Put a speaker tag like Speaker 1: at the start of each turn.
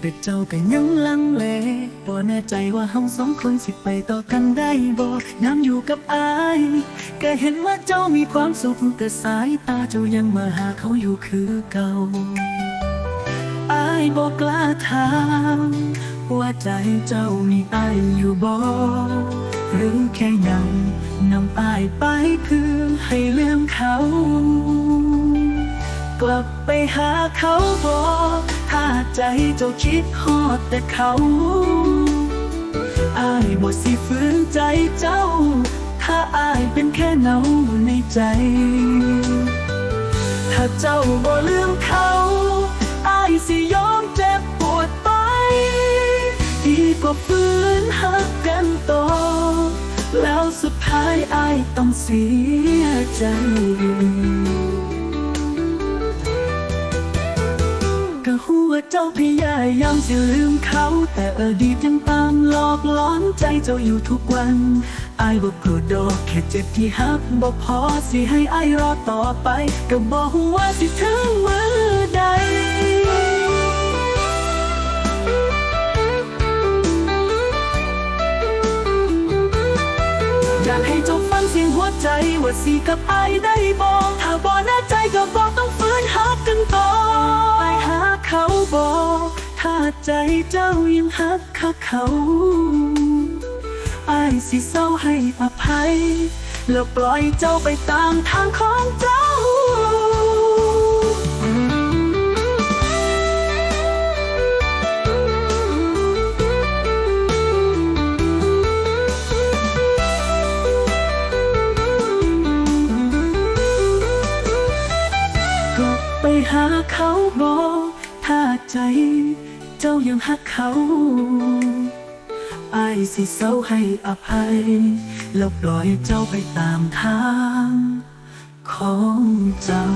Speaker 1: แต่เจ้าก็ยังลังเลบ่แน่ใจว่าเฮาสองคนสิไปต่อกันได้บ่น้ำอยู่กับอายก็เห็นว่าเจ้ามีความสุขแต่สายตาเจ้ายังมาหาเขาอยู่คือเก่าอายบอกกล้าถามว่าใจเจ้ามีอายอยู่บ่หรือแค่ยังนำอายไปเพื่อให้ลืมเขา กลับไปหาเขาบ่ ถ้าใจเจ้าคิดฮอดแต่เขาอายบ่สิฝืนใจเจ้า ถ้าอายเป็นแค่เงาในใจ ถ้าเจ้าบ่ลืมเขาอายสิยอมเจ็บปวดไป ดีกว่าฝืนหักกันต่อ แล้วสุดท้ายอายต้องเสียใจ ก็หัวเจ้าพยายามจะลืมเขา แต่อดีตยังตามหลอกล้อนใจเจ้าอยู่ทุกวันอายบอกโกรธดอกแค่เจ็บที่ฮักบอกพอสิให้อายรอต่อไป ก็บอกว่าสิถึงมือใดอยากให้เจ้าฟังเสียงหัวใจว่าสีกับไอายได้บอกถ้าบ ใจเจ้ายังหักเขาเขาไอายสิเศร้าให้อภัย แล้วปล่อยเจ้าไปตามทางของเจ้ากลับไปหาเขาบอกถ้าใจ เจ้ายังหักเขาอายสิเศร้าให้อภัย แล้วปล่อยเจ้าไปตามทางของเจ้า